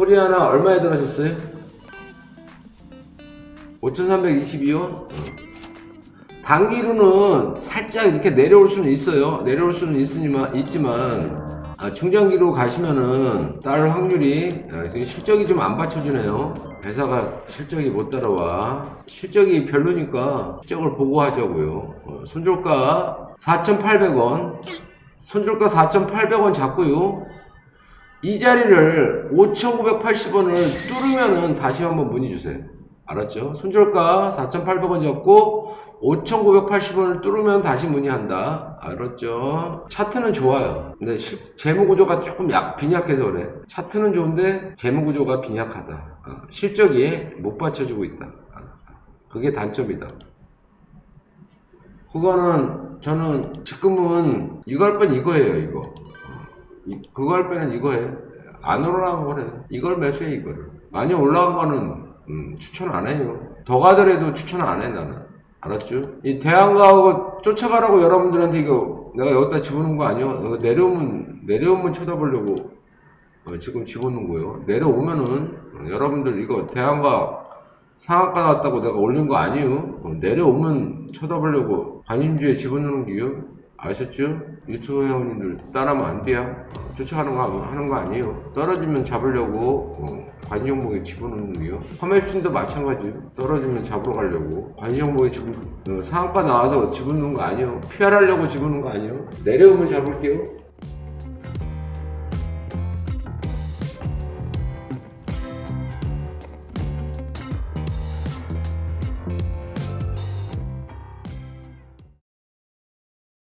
코리아나 얼마에 들어가셨어요? 5,322원? 단기로는 살짝 이렇게 내려올 수는 있어요. 내려올 수는 있으니만, 있지만, 아, 중장기로 가시면은 딸 확률이 아, 실적이 좀 안 받쳐주네요. 회사가 실적이 못 따라와. 실적이 별로니까 실적을 보고 하자고요. 어, 손절가 4,800원. 손절가 4,800원 잡고요. 이 자리를 5,980원을 뚫으면은 다시 한번 문의 주세요. 알았죠? 손절가 4,800원 잡고 5,980원을 뚫으면 다시 문의한다. 알았죠? 차트는 좋아요. 근데 실- 재무 구조가 조금 약, 빈약해서 그래. 차트는 좋은데 재무 구조가 빈약하다. 어, 실적이 못 받쳐주고 있다. 아, 그게 단점이다. 그거는 저는 지금은 이거 할건 이거예요, 이거. 할 때는 이거 해. 안 올라간 거래. 이걸 매수해, 이거를. 많이 올라간 거는 음, 추천 안 해요. 더 가더라도 추천 안 해, 나는. 알았죠? 이 대한가하고 쫓아가라고 여러분들한테 이거 내가 여기다 집어넣은 거? 이거 내려오면, 내려오면 쳐다보려고 어, 지금 집어넣은 거예요. 내려오면은 어, 여러분들 이거 대한가 상한가 났다고 내가 올린 거 아니에요. 어, 내려오면 쳐다보려고 관심주에 집어넣는 게요. 아셨죠? 유튜브 회원님들 따라하면 안 돼요. 어, 쫓아가는 거 하는 거 아니에요. 떨어지면 잡으려고 어, 관심종목에 집어넣는 게요. 화매수도 마찬가지예요. 떨어지면 잡으러 가려고 관심종목에 지금 어, 상한가 나와서 집어넣는 거 아니에요. PR하려고 집어넣는 거 아니에요. 내려오면 잡을게요.